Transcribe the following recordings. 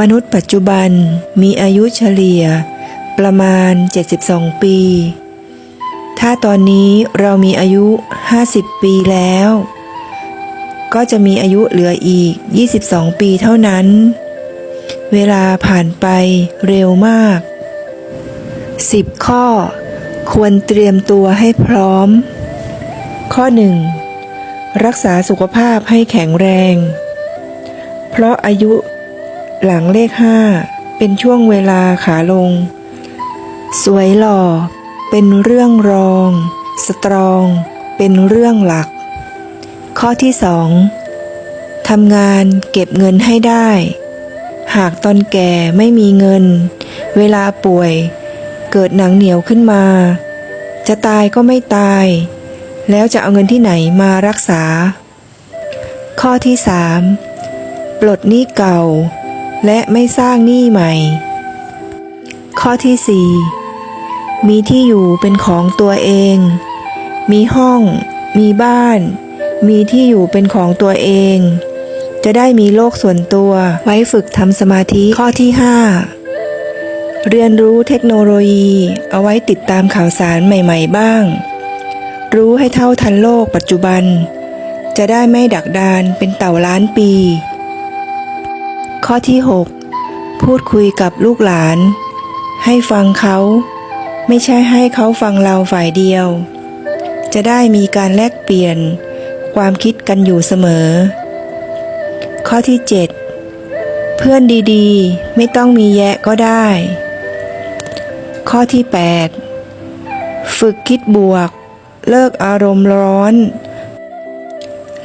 มนุษย์ปัจจุบันมีอายุเฉลี่ย ประมาณ 72 ปี ถ้าตอนนี้เรามีอายุ 50 ปีแล้ว ก็จะมีอายุเหลืออีก 22 ปีเท่านั้น เวลาผ่านไปเร็วมาก 10 ข้อ ควรเตรียมตัวให้พร้อม ข้อ 1. รักษาสุขภาพให้แข็งแรง เพราะอายุ หลังเลข5เป็นช่วงเวลาขาลง สวยหล่อ เป็นเรื่องรอง สตรอง เป็นเรื่องหลัก ข้อที่ 2. ทำงานเก็บเงินให้ได้ หากตอนแก่ไม่มีเงิน เวลาป่วย เกิดหนังเหนียวขึ้นมา จะตายก็ไม่ตาย แล้วจะเอาเงินที่ไหนมารักษา ข้อที่ 3. ปลดหนี้เก่า และไม่สร้างหนี้ใหม่ ข้อที่ 4. มีที่อยู่เป็นของตัวเอง มีห้อง มีบ้าน มีที่อยู่เป็นของตัวเอง จะได้มีโลกส่วนตัวไว้ฝึกทำสมาธิข้อที่ 5 เรียนรู้เทคโนโลยี เอาไว้ติดตามข่าวสารใหม่ ๆ บ้าง รู้ให้เท่าทันโลกปัจจุบัน จะได้ไม่ดักดานเป็นเต่าล้านปี ข้อที่ 6 พูดคุยกับลูกหลาน ให้ฟังเขา ไม่ใช่ให้เขาฟังเราฝ่ายเดียว จะได้มีการแลกเปลี่ยน ความคิดกันอยู่เสมอ ข้อที่ 7 เพื่อนดีๆ ไม่ต้องมีแยะก็ได้ ข้อที่ 8 ฝึกคิดบวก เลิกอารมณ์ร้อน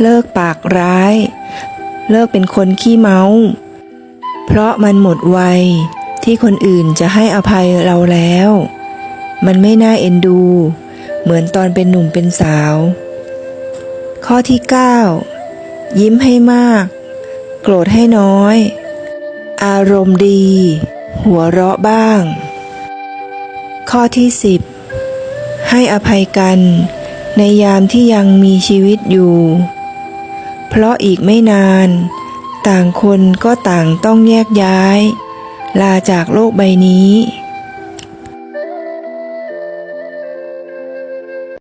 เลิกปากร้ายเลิกเป็นคนขี้เมา เพราะมันหมดวัยที่คนอื่นจะให้อภัยเราแล้ว มันไม่น่าเอ็นดู เหมือนตอนเป็นหนุ่มเป็นสาว ข้อที่ 9 ยิ้มให้มาก โกรธให้น้อย อารมณ์ดี หัวเราะบ้าง ข้อที่ 10 ให้อภัยกัน ในยามที่ยังมีชีวิตอยู่ เพราะอีกไม่นาน ต่างคนก็ต่างต้องแยกย้าย ลาจากโลกใบนี้